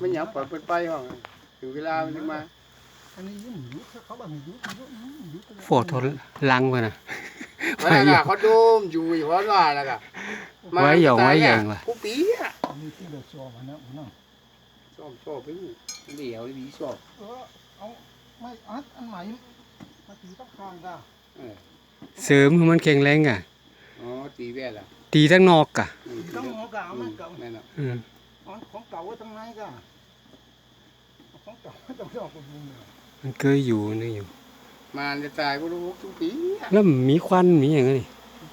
ไม่หยังปล่อยเปิดไปห้องถึงเวลามันถึงมาอันนี้ยิ้มยุบเขาบอกให้ยุบยุบยุบโฟโทรลังไปนะไว้ล่ะเขาดูมอยู่อยู่ว่าว่าแล้วก็ไว้หยองไว้แยงว่ะผู้ปีอะมีที่เดือดซอมันนะมันชอบชอบไปนี่เหลียวดีชอบเออเอาไม่อัดอันใหม่มาตีต้องข้างก้าเออเสริมให้มันแข็งแรงอะอ๋อตีแว่ล่ะตีทั้งนอกอะอืมต้องงอกามันเก่า นั่นน่ะอืมของเก่าไว้ตรงไหนก้าของเก่าไว้ตรงที่ออกกระบุงเนี่ยมันเคยอยู่นี่อยู่ มันจะตายก็รู้ทุกปีอะแล้วมันมีควันมีอย่างนี้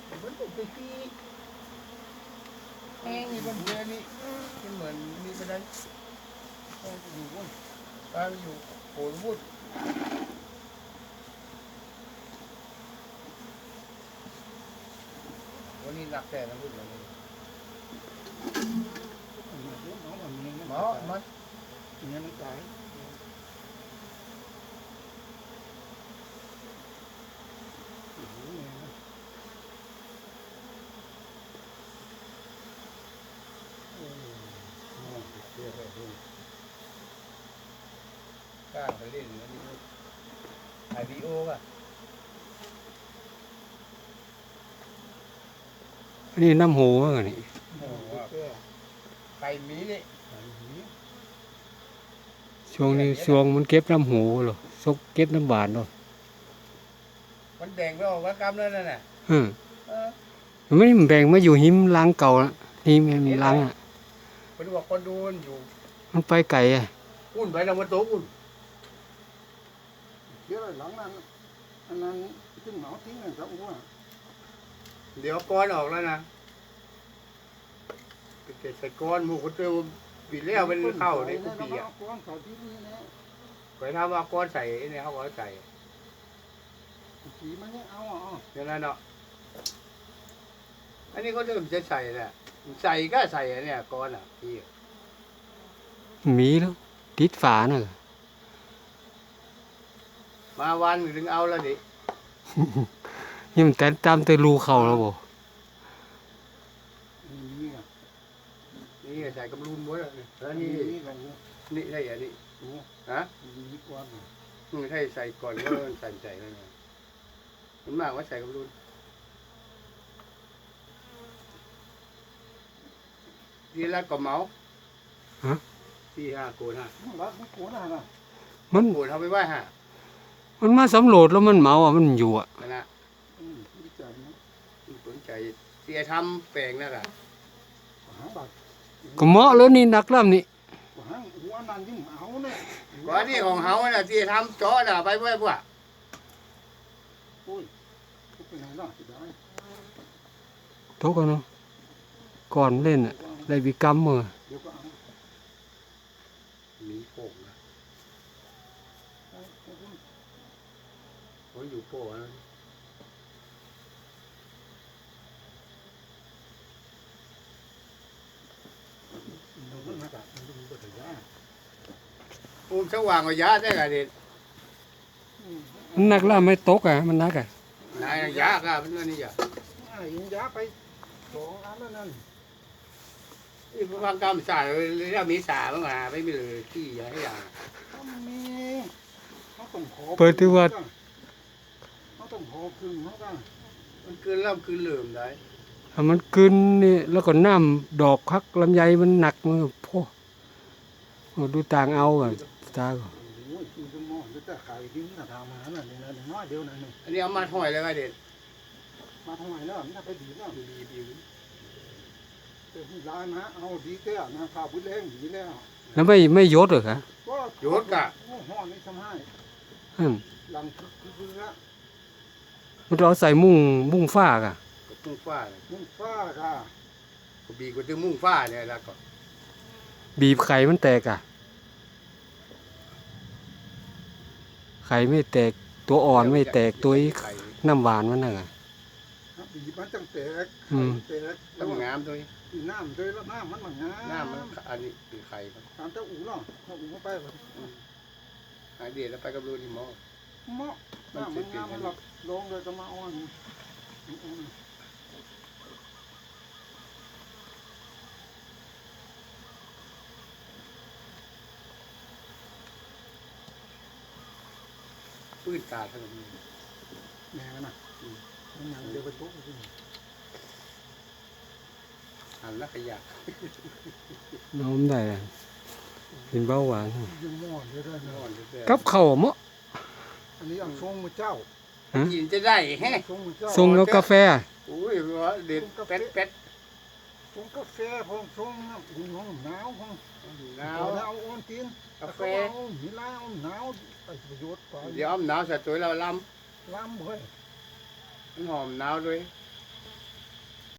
มันเป็นปีปีแห้งนี่บนเรือนี่มันเหมือนมีไปได้แห้งอยู่บนตายไปอยู่โหนวุดวันนี้หนักแต่นะพูดแบบนี้หมอมัน เนี่ยมันตายกล้าไปเล่นอันนี้ถ่ายวีโอป่ะอันนี้น้ำหูว่าไงนี่โอ้โหใครมีนี่ ช่วงนี้ช่วงมันเก็บน้ำหูเหรอซกเก็บน้ำบาดเหรอมันแดงไปออกว่ากรรมแล้วนั่นน่ะอืมเออมันไม่แบ่งมาอยู่หิมล้างเก่าละนี่มันมีล้างอะไปดูว่าคนดูมันอยู่ มันไปไกลอะอุ่นไปแล้วมันโตอุ่นเดี๋ยวหลังนั้นอันนั้นขึ้นหนาวทิ้งเลยครับว่าเดี๋ยวก้อนออกแล้วนะไปเก็บใส่ก้อนหมูคนเดียว ปีแล้วเป็นเข้าในกุปีอะก้อนเขาที่นี่นะไปทำว่าก้อนใส่เนี่ยเขาก็ใส่สีมันยังเอาอะอย่างนั้นเนาะอันนี้ก็เริ่มจะใส่แหละใส่ก็ใส่อันเนี่ยก้อนอะพี่มีแล้วติดฝาน่ะมาวันถึงเอาแล้วดินี่มันแต่ตามแต่รูเขาแล้วบ่ นี่อะ นี่ ใส่กับรูนหมดแล้วนี่แล้วนี่นี่นี่กันนี่นี่ใช่อันนี้ฮะนี่ก้อนอืมให้ใส่ก่อนก็ใส่ใส่แล้วไงมันมากว่าใส่กับรูนทีละก็เมาที่ห้าโกนห้ารักไม่โกนอะมันโกนเขาไปไหว้ห้ามันมาสำรวจแล้วมันเมาอะมันอยู่อะนั่นนะอืมวิจารณ์นะสนใจเสียทำแปลงนั่นแหละหาบัตร ก็เหมาะแล้วนี่นักล่ำนี่หาหัวนั่นยิ่งเอาเนี่ยก่อนที่ของเฮาน่ะที่ทำเจาะน่ะไปเว้ยพวกโอ้ยไปไหนล่ะสิได้โตกันเนาะก่อนเล่นอะได้วิกรรมมือเดี๋ยวก็เอามีโป่งนะเขาอยู่โป่งนะ เดี๋ยวมันมาจากมันดูก็ถือว่า อุ้มสว่างกับยาได้ไงเด็ดมันนักล่ำไม่ตกอะ มันนักอะนายยากอะมันนี่อะไอ้ยิงยาไปสองอันแล้วนั่นที่พวกกรรมสายเลยถ้ามีสาบ้างอะไม่มีเลยที่อย่าให้อย่างเขามีเขาต้องขอเปิดที่ว่าเขาต้องขอพึ่งเขาก็มันคืนเริ่มคืนเหลื่อมได้ถ้ามันกึนนี่แล้วก็น้ำดอกคักลำไยมันหนักมือพ่อโอ้ดูต่างเอาอะ ตาก็โอ้ยกินจะมองจะแต่ขายทิ้งกระทำมาน่ะนี่นะน้อยเดียวนั่นนี่อันนี้เอามาถอยเลยไงเด็ดมาทำไมเนาะมันจะไปดีเนาะดีดีเดี๋ยวร้านนะเอาดีแก่นะข้าวบุญแรงดีแล้วแล้วไม่ไม่ยศเหรอคะก็โยดกะโอ้ห้อนี่ทำให้อืมหลังคือคือละมันเอาใส่มุ้งมุ้งฟ้ากะกับมุ่งฟ้าเลยมึงฟ้าค่ะก็บีก็ถึงมุ่งฟ้าเนี่ยแล้วก็บีบไข่มันแตกอะ ไข่ไม่แตกตัวอ่อนไม่แตกตัวอีไข่น้ำหวานมันน่ะอะบีบมันจังแตกอืมแตกต้แล้อวงงามด้วยน้ำด้วยแล้วน้ำมันมันงามหน้ามันอันนี้คือไข่ครับตามเจ้าอู่เนาะเจ้าอู่เข้าไปแบบหายเดียแล้วไปกับรูนี่หมอเหมาะน้ำมันงามมันหลับลงเลยก็มาอ่อน ปืนตาทั้งนี้แม่มันน่ะมันยังเดี๋ยวไปทุบสิหันแล้วขยะน้อมได้อะเป็นเบาหวานยังหม้อเดี๋ยวได้นเนาะอนเรื่อยกับข้าวเหมาะอันนี้อังทรงมือเจ้าๆกินจะได้แฮะทรงมือเจ้าทรงแล้วกาแฟอุ้ยว่าเด็ดเป็ดเป็ดทรงกาแฟพองทรงน้ำอุ่นห้องหนาวห้อง หนาเอาวแล้วเอาอ้อนกินกาแฟเอามีลาเอาหนาวไปประโยชน์ไปเดี๋ยวอ้อมหนาวใส่ตัวเราลล้ำเว้ยำมันหอมหนาวด้วยล